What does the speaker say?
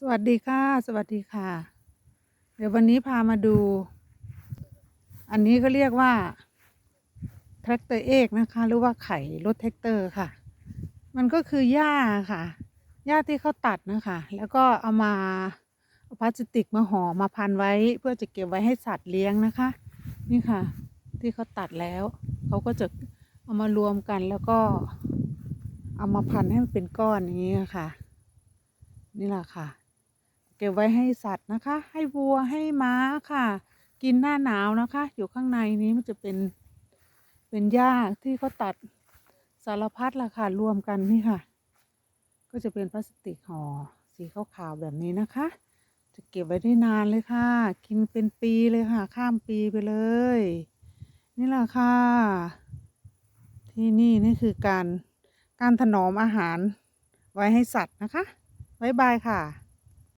สวัสดีค่ะ สวัสดีค่ะ เดี๋ยววันนี้พามาดู อันนี้ก็เรียกว่าแทรกเตอร์เอกนะคะ หรือว่าไข่รถแท็กเตอร์ค่ะ มันก็คือหญ้าค่ะหญ้าที่เขาตัดนะคะ แล้วก็เอามาเอาพลาสติกมาห่อมาพันไว้ เพื่อจะเก็บไว้ให้สัตว์เลี้ยงนะคะ นี่ค่ะ ที่เขาตัดแล้วเขาก็จะเอามารวมกันแล้วก็ เอามาพันให้มันเป็นก้อนอย่างนี้ค่ะ นี่แหละค่ะ เก็บไว้ให้สัตว์นะคะ ให้วัวให้ม้าค่ะ กินหน้าหนาวนะคะ อยู่ข้างในนี้มันจะเป็นเป็นหญ้าที่เขาตัดสารพัดละค่ะรวมกันนี่ค่ะ ก็จะเป็นพลาสติกห่อสีขาวๆแบบนี้นะคะ จะเก็บไว้ได้นานเลยค่ะ กินเป็นปีเลยค่ะ ข้ามปีไปเลย นี่แหละค่ะ ที่นี่นี่คือการการถนอมอาหารไว้ให้สัตว์นะคะ บ๊ายบายค่ะ